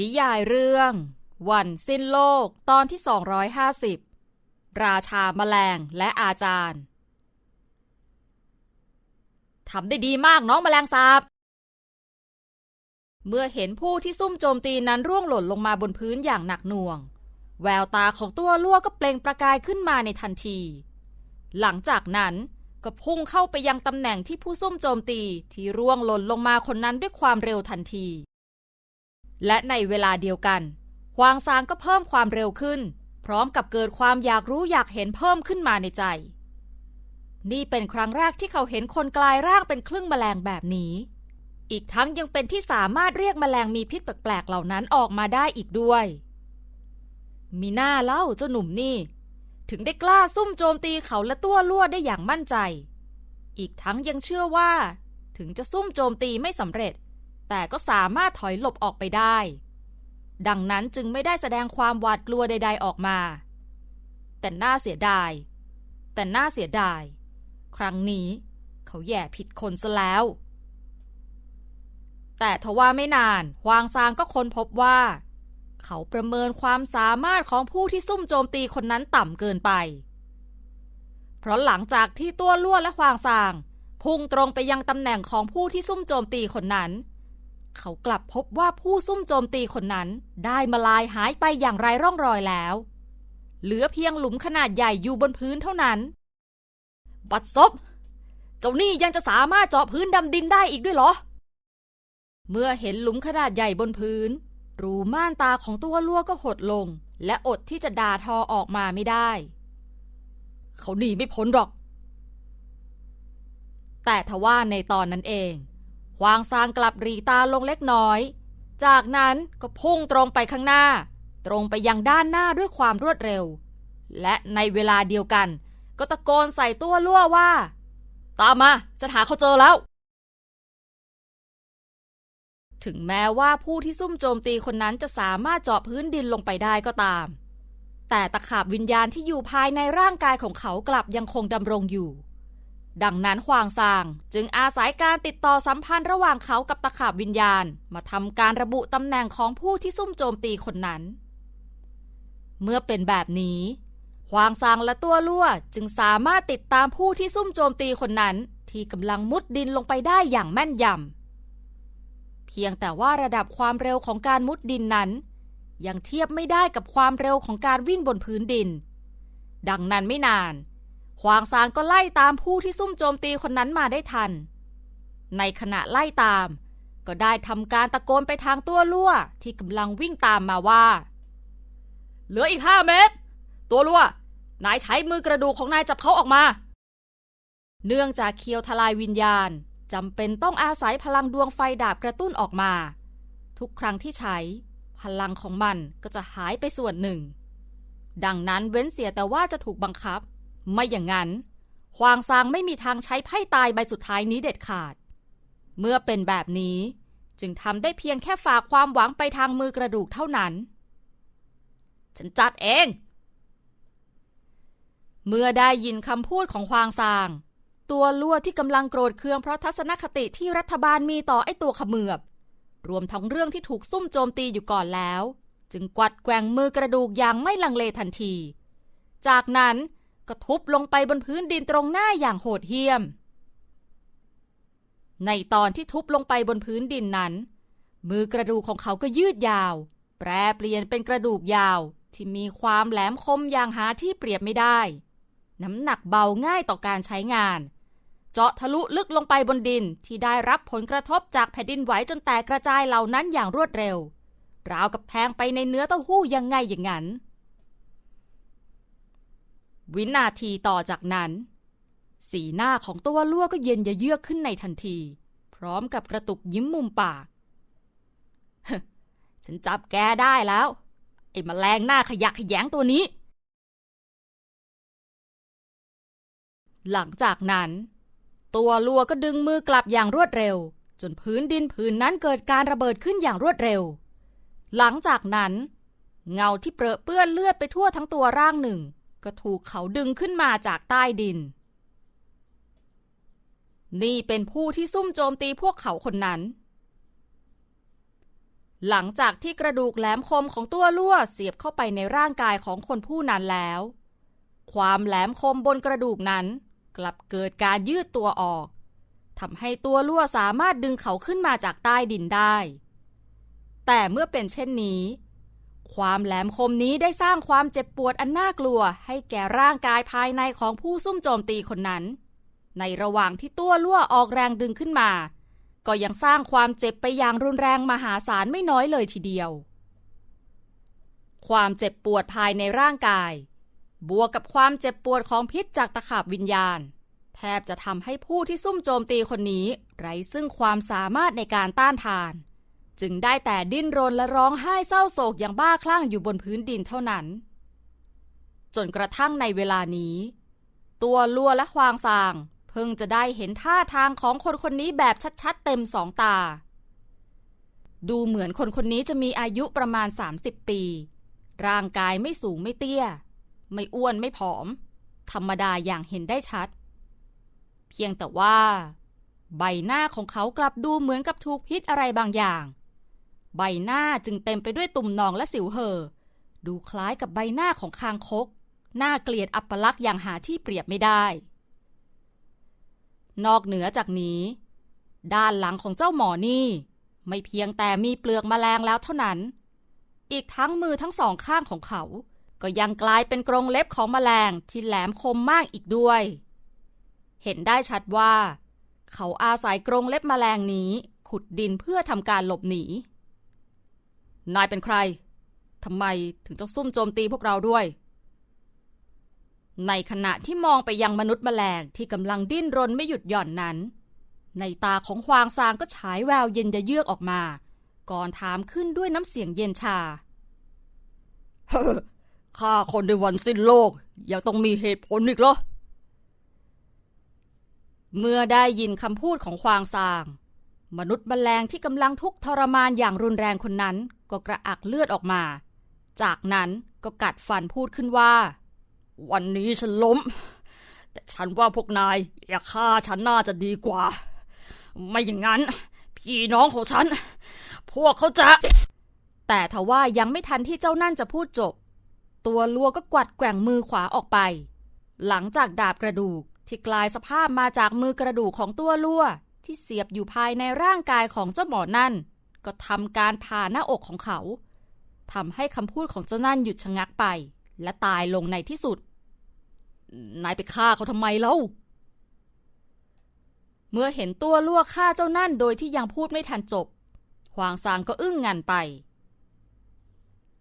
นิยายเรื่อง วันสิ้นโลกตอนที่ 250 ราชาแมลงและอาจารย์ทำได้ดีมากน้องแมลงสาบ เมื่อเห็นผู้ที่ซุ่มโจมตีนั้นร่วงหล่นลงมาบนพื้นอย่างหนักหน่วง แววตาของตัวลั่วก็เปล่งประกายขึ้นมาในทันที หลังจากนั้นก็พุ่งเข้าไปยังตำแหน่งที่ผู้ซุ่มโจมตีที่ร่วงหล่นลงมาคนนั้นด้วยความเร็วทันที และในเวลาเดียวกันฮวางซางก็เพิ่มความเร็วขึ้น พร้อมกับเกิดความอยากรู้อยากเห็นเพิ่มขึ้นมาในใจ นี่เป็นครั้งแรกที่เขาเห็นคนกลายร่างเป็นครึ่งแมลงแบบนี้ อีกทั้งยังเป็นที่สามารถเรียกแมลงมีพิษแปลกๆเหล่านั้นออกมาได้อีกด้วย มีหน้าเล่าเจ้าหนุ่มนี่ ถึงได้กล้าซุ่มโจมตีเขาและตัวลั่วได้อย่างมั่นใจ อีกทั้งยังเชื่อว่า ถึงจะซุ่มโจมตีไม่สำเร็จ แต่ก็สามารถถอยหลบออกไปได้ ดังนั้นจึงไม่ได้แสดงความหวาดกลัวใด ๆออกมา แต่น่าเสียดาย แต่น่าเสียดาย ครั้งนี้เขาแย่ผิดคนซะแล้ว แต่ทว่าไม่นานฮวางซางก็ค้นพบว่า เขาประเมินความสามารถของผู้ที่ซุ่มโจมตีคนนั้นต่ำเกินไป เพราะหลังจากที่ตัวลั่วและฮวางซาง พุ่งตรงไปยังตำแหน่งของผู้ที่ซุ่มโจมตีคนนั้น เขากลับพบว่าผู้ซุ่มโจมตีคนนั้น ได้มาลายหายไปอย่างไรร่องรอยแล้ว เหลือเพียงหลุมขนาดใหญ่อยู่บนพื้นเท่านั้น บัดซบ เจ้านี่ยังจะสามารถเจาะพื้นดำดินได้อีกด้วยเหรอ เมื่อเห็นหลุมขนาดใหญ่บนพื้น รูม่านตาของตัวลั่วก็หดลง และอดที่จะด่าทอออกมาไม่ได้ เขาหนีไม่พ้นหรอก แต่ทว่าในตอนนั้นเอง วางซางกลับรีตาลงเล็กน้อย จากนั้นก็พุ่งตรงไปข้างหน้า ตรงไปยังด้านหน้าด้วยความรวดเร็ว และในเวลาเดียวกัน ก็ตะโกนใส่ตัวลั่วว่า ตามมาจะหาเขาเจอแล้ว ถึงแม้ว่าผู้ที่ซุ่มโจมตีคนนั้นจะสามารถเจาะพื้นดินลงไปได้ก็ตาม แต่ตะขาบวิญญาณที่อยู่ภายในร่างกายของเขากลับยังคงดำรงอยู่ ดังนั้นฮวางซาง จึงอาศัยการติดต่อสัมพันธ์ระหว่างเขากับตะขาบวิญญาณ มาทำการระบุตำแหน่งของผู้ที่ซุ่มโจมตีคนนั้น เมื่อเป็นแบบนี้ฮวางซางและตัวลั่วจึงสามารถติดตามผู้ที่ซุ่มโจมตีคนนั้น ที่กำลังมุดดินลงไปได้อย่างแม่นยำเพียงแต่ว่าระดับความเร็วของการมุดดินนั้น ยังเทียบไม่ได้กับความเร็วของการวิ่งบนพื้นดิน ดังนั้นไม่นาน ฮวางซางก็ไล่ตามผู้ที่ซุ่มโจมตีคนนั้นมาได้ทัน ในขณะไล่ตาม ก็ได้ทำการตะโกนไปทางตัวลั่วที่กำลังวิ่งตามมาว่า เหลืออีกห้าเมตร ตัวลั่วนายใช้มือกระดูกของนายจับเขาออกมา เนื่องจากเคียวทลายวิญญาณจำเป็นต้องอาศัยพลังดวงไฟดาบกระตุ้นออกมา ทุกครั้งที่ใช้ พลังของมันก็จะหายไปส่วนหนึ่ง ดังนั้นเว้นเสียแต่ว่าจะถูกบังคับ ไม่อย่างนั้นฮวางซางไม่มีทางใช้ไพ่ตายใบสุดท้ายนี้เด็ดขาด เมื่อเป็นแบบนี้จึงทำได้เพียงแค่ฝากความหวังไปทางมือกระดูกเท่านั้น ฉันจัดเอง เมื่อได้ยินคำพูดของฮวางซาง ตัวลั่วที่กำลังโกรธเคืองเพราะทัศนคติที่รัฐบาลมีต่อไอ้ตัวขมือบ รวมทั้งเรื่องที่ถูกซุ่มโจมตีอยู่ก่อนแล้ว จึงกวัดแกว่งมือกระดูกอย่างไม่ลังเลทันที จากนั้น ก็ทุบลงไปบนพื้นดินตรงหน้าอย่างโหดเหี้ยม ในตอนที่ทุบลงไปบนพื้นดินนั้น มือกระดูกของเขาก็ยืดยาว แปรเปลี่ยนเป็นกระดูกยาวที่มีความแหลมคมอย่างหาที่เปรียบไม่ได้ น้ำหนักเบาง่ายต่อการใช้งาน เจาะทะลุลึกลงไปบนดินที่ได้รับผลกระทบจากแผ่นดินไหวจนแตกกระจายเหล่านั้นอย่างรวดเร็ว ราวกับแทงไปในเนื้อเต้าหู้ยังไงอย่างนั้น วินาทีต่อจากนั้น สีหน้าของตัวลั่วก็เย็นยะเยือกขึ้นในทันที พร้อมกับกระตุกยิ้มมุมปากฉันจับแกได้แล้ว ไอ้มแมลงหน้าขยะขยงตัวนี้ หลังจากนั้น ตัวลัวก็ดึงมือกลับอย่างรวดเร็ว จนพื้นดินผืนนั้นเกิดการระเบิดขึ้นอย่างรวดเร็ว หลังจากนั้น เงาที่เปรอะเปื้อนเลือดไปทั่วทั้งตัวร่างหนึ่ง ก็ถูกเขาดึงขึ้นมาจากใต้ดิน นี่เป็นผู้ที่ซุ่มโจมตีพวกเขาคนนั้น หลังจากที่กระดูกแหลมคมของตัวลั่วเสียบเข้าไปในร่างกายของคนผู้นั้นแล้ว ความแหลมคมบนกระดูกนั้นกลับเกิดการยืดตัวออกทำให้ตัวลั่วสามารถดึงเขาขึ้นมาจากใต้ดินได้ แต่เมื่อเป็นเช่นนี้ ความแหลมคมนี้ได้สร้างความเจ็บปวดอันน่ากลัว ให้แก่ร่างกายภายในของผู้ซุ่มโจมตีคนนั้น ในระหว่างที่ตัวลั่วออกแรงดึงขึ้นมา ก็ยังสร้างความเจ็บไปอย่างรุนแรงมหาศาลไม่น้อยเลยทีเดียว ความเจ็บปวดภายในร่างกาย บวกกับความเจ็บปวดของพิษจากตะขาบวิญญาณ แทบจะทำให้ผู้ที่ซุ่มโจมตีคนนี้ ไร้ซึ่งความสามารถในการต้านทาน จึงได้แต่ดิ้นรนและร้องไห้เศร้าโศกอย่างบ้าคลั่งอยู่บนพื้นดินเท่านั้น จนกระทั่งในเวลานี้ ตัวลัวและควางซาง เพิ่งจะได้เห็นท่าทางของคนคนนี้แบบชัดๆ เต็มสองตา ดูเหมือนคนคนนี้จะมีอายุประมาณ 30 ปี ร่างกายไม่สูงไม่เตี้ย ไม่อ้วนไม่ผอม ธรรมดาอย่างเห็นได้ชัด เพียงแต่ว่าใบหน้าของเขากลับดูเหมือนกับถูกพิษอะไรบางอย่าง ใบหน้าจึงเต็มไปด้วยตุ่มหนองและสิวเห่อ ดูคล้ายกับใบหน้าของคางคก น่าเกลียดอัปลักษณ์อย่างหาที่เปรียบไม่ได้ นอกเหนือจากนี้ ด้านหลังของเจ้าหมอนี่ ไม่เพียงแต่มีเปลือกแมลงแล้วเท่านั้น อีกทั้งมือทั้งสองข้างของเขา ก็ยังกลายเป็นกรงเล็บของแมลงที่แหลมคมมากอีกด้วย เห็นได้ชัดว่า เขาอาศัยกรงเล็บแมลงนี้ขุดดินเพื่อทำการหลบหนี นายเป็นใคร ทำไมถึงต้องซุ่มโจมตีพวกเราด้วย ในขณะที่มองไปยังมนุษย์แมลงที่กำลังดิ้นรนไม่หยุดหย่อนนั้น ในตาของควางซางก็ฉายแววเย็นจะเยือกออกมา ก่อนถามขึ้นด้วยน้ำเสียงเย็นชา เฮ้อฆ่าคนในวันสิ้นโลก ยังต้องมีเหตุผลอีกเหรอ เมื่อได้ยินคำพูดของควางซางมนุษย์แมลงที่กำลังทุกข์ทรมานอย่างรุนแรงคนนั้น ก็กระอักเลือดออกมา จากนั้นก็กัดฟันพูดขึ้นว่า วันนี้ฉันล้ม แต่ฉันว่าพวกนายอย่าฆ่าฉันน่าจะดีกว่า ไม่อย่างนั้น พี่น้องของฉัน พวกเขาจะ แต่ทว่ายังไม่ทันที่เจ้านั่นจะพูดจบ ตัวลัวก็กวัดแกว่งมือขวาออกไป หลังจากดาบกระดูกที่กลายสภาพมาจากมือกระดูกของตัวลัวที่เสียบอยู่ภายในร่างกายของเจ้าหมอนั่น ก็ทำการผ่าหน้าอกของเขาทำให้คำพูดของเจ้านั่นหยุดชะงักไป และตายลงในที่สุด นายไปฆ่าเขาทำไมเล่า เมื่อเห็นตัวลั่วฆ่าเจ้านั่นโดยที่ยังพูดไม่ทันจบหวางซางก็อึ้งงันไป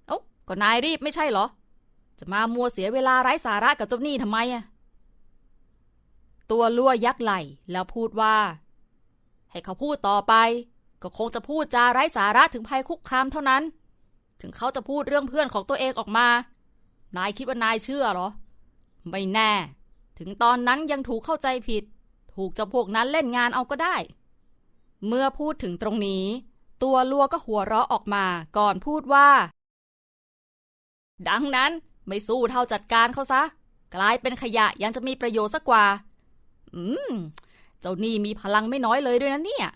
เอ้าก็นายรีบไม่ใช่เหรอ จะมามัวเสียเวลาไร้สาระกับเจ้านี่ทำไมอะตัวลั่วยักไหลแล้วพูดว่า ให้เขาพูดต่อไป ก็คงจะพูดจาไร้สาระถึงภัยคุกคามเท่านั้น ถึงเขาจะพูดเรื่องเพื่อนของตัวเองออกมา นายคิดว่านายเชื่อเหรอ ไม่แน่ ถึงตอนนั้นยังถูกเข้าใจผิด ถูกเจ้าพวกนั้นเล่นงานเอาก็ได้ เมื่อพูดถึงตรงนี้ ตัวลัวก็หัวเราะออกมาก่อนพูดว่า ดังนั้นไม่สู้เท่าจัดการเขาซะ กลายเป็นขยะยังจะมีประโยชน์สักกว่า อืม เจ้านี่มีพลังไม่น้อยเลยด้วยนะเนี่ย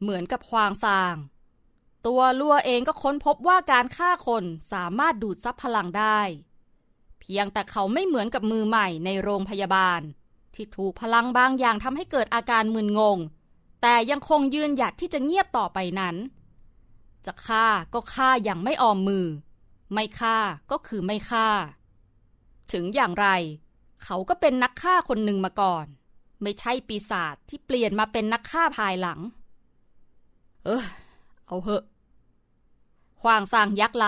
เหมือนกับควางซาง ตัวลัวเองก็ค้นพบว่าการฆ่าคนสามารถดูดซับพลังได้ เพียงแต่เขาไม่เหมือนกับมือใหม่ในโรงพยาบาล ที่ถูกพลังบางอย่างทำให้เกิดอาการมึนงง แต่ยังคงยืนหยัดที่จะเงียบต่อไปนั้น จะฆ่าก็ฆ่าอย่างไม่ออมมือ ไม่ฆ่าก็คือไม่ฆ่า ถึงอย่างไร เขาก็เป็นนักฆ่าคนหนึ่งมาก่อน ไม่ใช่ปีศาจที่เปลี่ยนมาเป็นนักฆ่าภายหลัง เออเอาเหอะควางซางยักษ์ไหล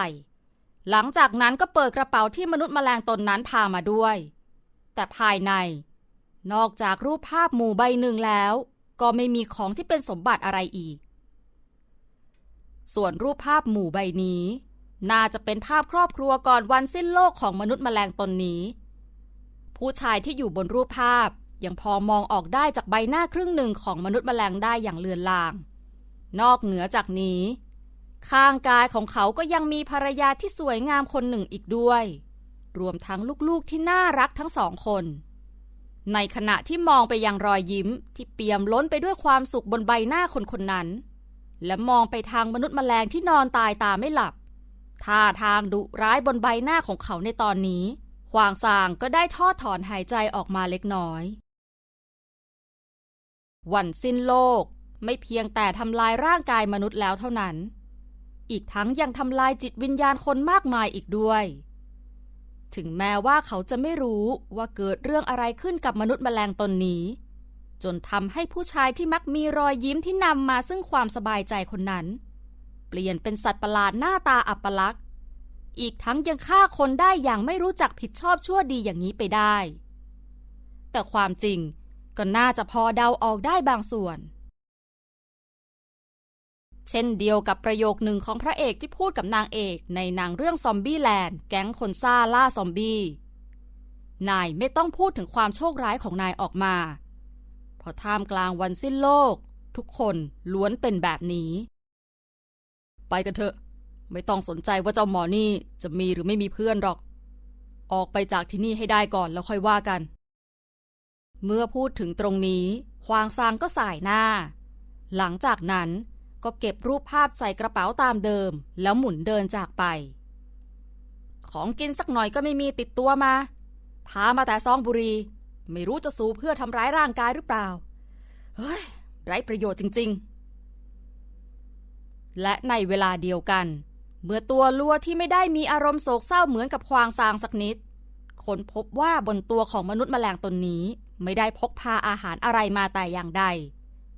หลังจากนั้นก็เปิดกระเป๋าที่มนุษย์แมลงตนนั้นพามาด้วย แต่ภายใน นอกจากรูปภาพหมู่ใบหนึ่งแล้ว ก็ไม่มีของที่เป็นสมบัติอะไรอีก ส่วนรูปภาพหมู่ใบนี้ น่าจะเป็นภาพครอบครัวก่อนวันสิ้นโลกของมนุษย์แมลงตนนี้ ผู้ชายที่อยู่บนรูปภาพยังพอมองออกได้จากใบหน้าครึ่งหนึ่งของมนุษย์แมลงได้อย่างเลือนลาง นอกเหนือจากนี้ ข้างกายของเขาก็ยังมีภรรยาที่สวยงามคนหนึ่งอีกด้วย รวมทั้งลูกๆที่น่ารักทั้งสองคน ในขณะที่มองไปยังรอยยิ้มที่เปี่ยมล้นไปด้วยความสุขบนใบหน้าคนคนนั้น และมองไปทางมนุษย์แมลงที่นอนตายตาไม่หลับท่าทางดุร้ายบนใบหน้าของเขาในตอนนี้ควางซางก็ได้ทอดถอนหายใจออกมาเล็กน้อย วันสิ้นโลก ไม่เพียงแต่ทำลายร่างกายมนุษย์แล้วเท่านั้น อีกทั้งยังทำลายจิตวิญญาณคนมากมายอีกด้วย ถึงแม้ว่าเขาจะไม่รู้ว่าเกิดเรื่องอะไรขึ้นกับมนุษย์แมลงตนนี้ จนทำให้ผู้ชายที่มักมีรอยยิ้มที่นำมาซึ่งความสบายใจคนนั้น เปลี่ยนเป็นสัตว์ประหลาดหน้าตาอัปลักษณ์อีกทั้งยังฆ่าคนได้อย่างไม่รู้จักผิดชอบชั่วดีอย่างนี้ไปได้ แต่ความจริงก็น่าจะพอเดาออกได้บางส่วน เช่นเดียวกับประโยคหนึ่งของพระเอกที่พูดกับนางเอกในหนังเรื่องซอมบี้แลนด์แก๊งคนซ่าล่าซอมบี้นายไม่ต้องพูดถึงความโชคร้ายของนายออกมาเพราะท่ามกลางวันสิ้นโลก ทุกคนล้วนเป็นแบบนี้ ไปกันเถอะ ไม่ต้องสนใจว่าเจ้าหมอนี่จะมีหรือไม่มีเพื่อนหรอก ออกไปจากที่นี่ให้ได้ก่อนแล้วค่อยว่ากัน เมื่อพูดถึงตรงนี้ควางซางก็สายหน้า หลังจากนั้น ก็เก็บรูปภาพใส่กระเป๋าตามเดิม แล้วหมุนเดินจากไป ของกินสักหน่อยก็ไม่มีติดตัวมา พามาแต่ซองบุหรี ไม่รู้จะสูบเพื่อทำร้ายร่างกายหรือเปล่า เฮ้ย ไร้ประโยชน์จริง ๆ และในเวลาเดียวกัน เมื่อตัวลัวที่ไม่ได้มีอารมณ์โศกเศร้าเหมือนกับควางซางสักนิดคนพบว่าบนตัวของมนุษย์แมลงตนนี้ ไม่ได้พกพาอาหารอะไรมาแต่อย่างใด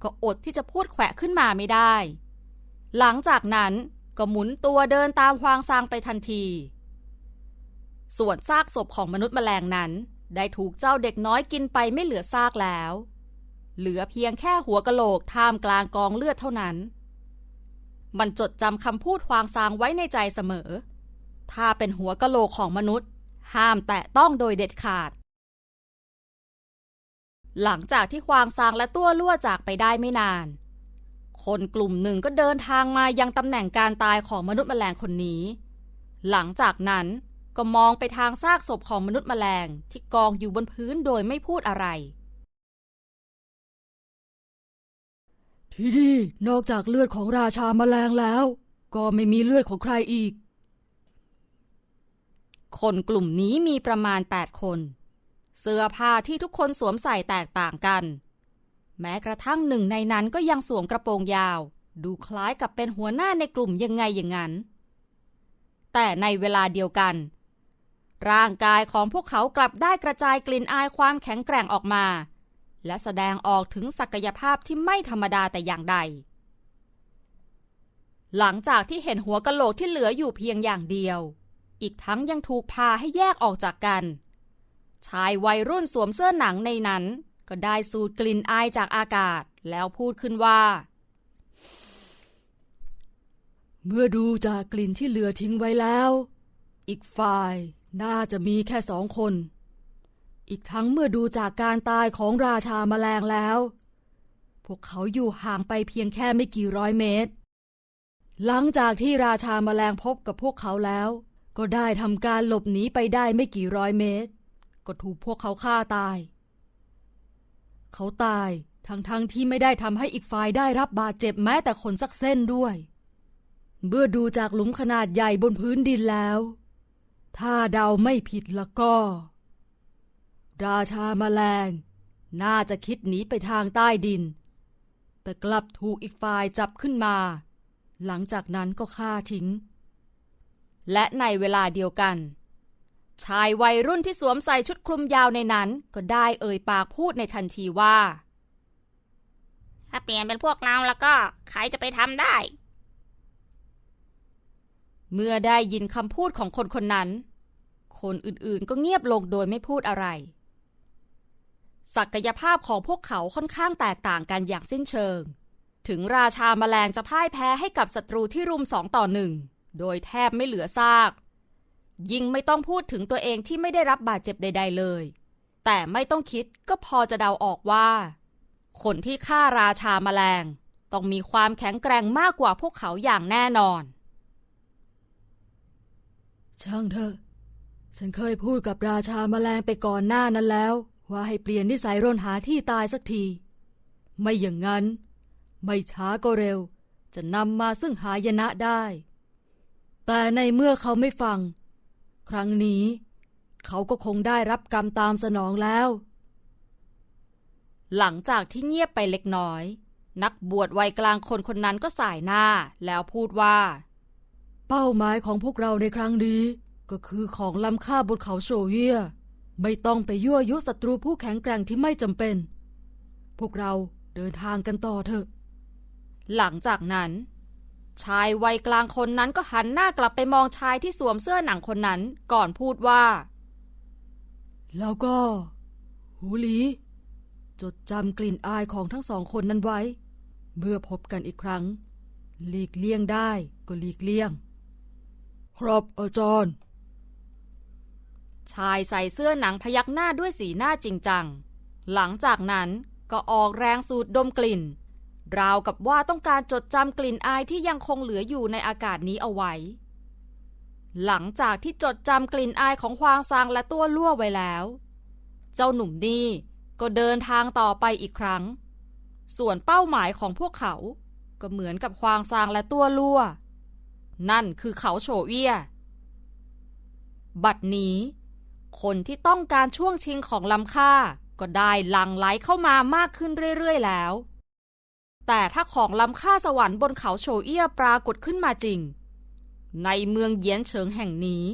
ก็อดที่จะพูดแขวะขึ้นมาไม่ได้ หลังจากนั้นก็หมุนตัวเดินตามควางซางไปทันที ส่วนซากศพของมนุษย์แมลงนั้น ได้ถูกเจ้าเด็กน้อยกินไปไม่เหลือซากแล้ว เหลือเพียงแค่หัวกะโหลกท่ามกลางกองเลือดเท่านั้น มันจดจำคำพูดควางซางไว้ในใจเสมอ ถ้าเป็นหัวกะโหลกของมนุษย์ ห้ามแตะต้องโดยเด็ดขาด หลังจากที่ควางซางและตัวลั่วจากไปได้ไม่นาน คนกลุ่มหนึ่งก็เดินทางมายังตำแหน่งการตายของมนุษย์แมลงคนนี้ หลังจากนั้นก็มองไปทางซากศพของมนุษย์แมลงที่กองอยู่บนพื้นโดยไม่พูดอะไร ที่นี่นอกจากเลือดของราชาแมลงแล้ว ก็ไม่มีเลือดของใครอีก คนกลุ่มนี้มีประมาณ 8 คน เสื้อผ้าที่ทุกคนสวมใส่แตกต่างกัน แม้กระทั่งหนึ่งในนั้นก็ยังสวมกระโปรงยาว ดูคล้ายกับเป็นหัวหน้าในกลุ่มยังไงอย่างนั้น แต่ในเวลาเดียวกัน ร่างกายของพวกเขากลับได้กระจายกลิ่นอายความแข็งแกร่งออกมา และแสดงออกถึงศักยภาพที่ไม่ธรรมดาแต่อย่างใด หลังจากที่เห็นหัวกะโหลกที่เหลืออยู่เพียงอย่างเดียว อีกทั้งยังถูกพาให้แยกออกจากกัน ชายวัยรุ่นสวมเสื้อหนังในนั้น ก็ได้สูดกลิ่นอายจากอากาศแล้วพูดขึ้นว่า เมื่อดูจากกลิ่นที่เหลือทิ้งไว้แล้ว อีกฝ่ายน่าจะมีแค่สองคน อีกทั้งเมื่อดูจากการตายของราชาแมลงแล้ว พวกเขาอยู่ห่างไปเพียงแค่ไม่กี่ร้อยเมตร หลังจากที่ราชาแมลงพบกับพวกเขาแล้ว ก็ได้ทำการหลบหนีไปได้ไม่กี่ร้อยเมตร ก็ถูกพวกเขาฆ่าตาย เขาตายทั้งๆทที่ไม่ได้ทำให้อีกฝ่ายได้รับบาดเจ็บแม้แต่ขนสักเส้นด้วย เมื่อดูจากหลุมขนาดใหญ่บนพื้นดินแล้ว ถ้าเดาไม่ผิดแล้วก็ ราชาแมลง น่าจะคิดหนีไปทางใต้ดิน แต่กลับถูกอีกฝ่ายจับขึ้นมา หลังจากนั้นก็ฆ่าทิ้ง และในเวลาเดียวกัน ชายวัยรุ่นที่สวมใส่ชุดคลุมยาวในนั้น ก็ได้เอ่ยปากพูดในทันทีว่า ถ้าเปลี่ยนเป็นพวกเราแล้วก็ ใครจะไปทำได้ เมื่อได้ยินคำพูดของคนคนนั้น คนอื่นๆก็เงียบลงโดยไม่พูดอะไร ศักยภาพของพวกเขาค่อนข้างแตกต่างกันอย่างสิ้นเชิง ถึงราชาแมลงจะพ่ายแพ้ให้กับศัตรูที่รุมสองต่อหนึ่งโดยแทบไม่เหลือซาก ยิ่งไม่ต้องพูดถึงตัวเองที่ไม่ได้รับบาดเจ็บใด ๆ เลย แต่ไม่ต้องคิดก็พอจะเดาออกว่า คนที่ฆ่าราชาแมลง ต้องมีความแข็งแกร่งมากกว่าพวกเขาอย่างแน่นอน ช่างเถอะ ฉันเคยพูดกับราชาแมลงไปก่อนหน้านั้นแล้ว ว่าให้เปลี่ยนนิสัยร่นหาที่ตายสักที ไม่อย่างนั้น ไม่ช้าก็เร็ว จะนำมาซึ่งหายนะได้ แต่ในเมื่อเขาไม่ฟัง ครั้งนี้ เขาก็คงได้รับกรรมตามสนองแล้ว หลังจากที่เงียบไปเล็กน้อย นักบวชวัยกลางคนคนนั้นก็สายหน้าแล้วพูดว่า เป้าหมายของพวกเราในครั้งนี้ ก็คือของล้ำค่าบนเขาโชเวียไม่ต้องไปยั่วยุศัตรูผู้แข็งแกร่งที่ไม่จำเป็น พวกเราเดินทางกันต่อเถอะ หลังจากนั้น ชายวัยกลางคนนั้นก็หันหน้ากลับไปมองชายที่สวมเสื้อหนังคนนั้นก่อนพูดว่า แล้วก็ หูหลี จดจำกลิ่นอายของทั้งสองคนนั้นไว้ เมื่อพบกันอีกครั้ง หลีกเลี่ยงได้ก็หลีกเลี่ยง ครับอาจารย์ ชายใส่เสื้อหนังพยักหน้าด้วยสีหน้าจริงจัง หลังจากนั้นก็ออกแรงสูดดมกลิ่น ราวกับว่าต้องการจดจำกลิ่นอายที่ยังคงเหลืออยู่ในอากาศนี้เอาไว้ หลังจากที่จดจำกลิ่นอายของควางซางและตัวลั่วไว้แล้ว เจ้าหนุ่มนี่ก็เดินทางต่อไปอีกครั้ง ส่วนเป้าหมายของพวกเขาก็เหมือนกับควางซางและตัวลั่ว นั่นคือเขาโฉเวียบัดนี้ คนที่ต้องการช่วงชิงของล้ำค่าก็ได้หลังไหลเข้ามามากขึ้นเรื่อยๆแล้ว แต่ถ้าของล้ำค่าสวรรค์บนเขาโชเอียปรากฏขึ้นมาจริง ในเมืองเยียนเฉิงแห่งนี้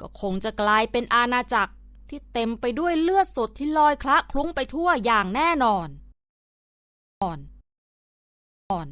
ก็คงจะกลายเป็นอาณาจักรที่เต็มไปด้วยเลือดสดที่ลอยคละคลุ้งไปทั่วอย่างแน่นอนอ่อนอ่อน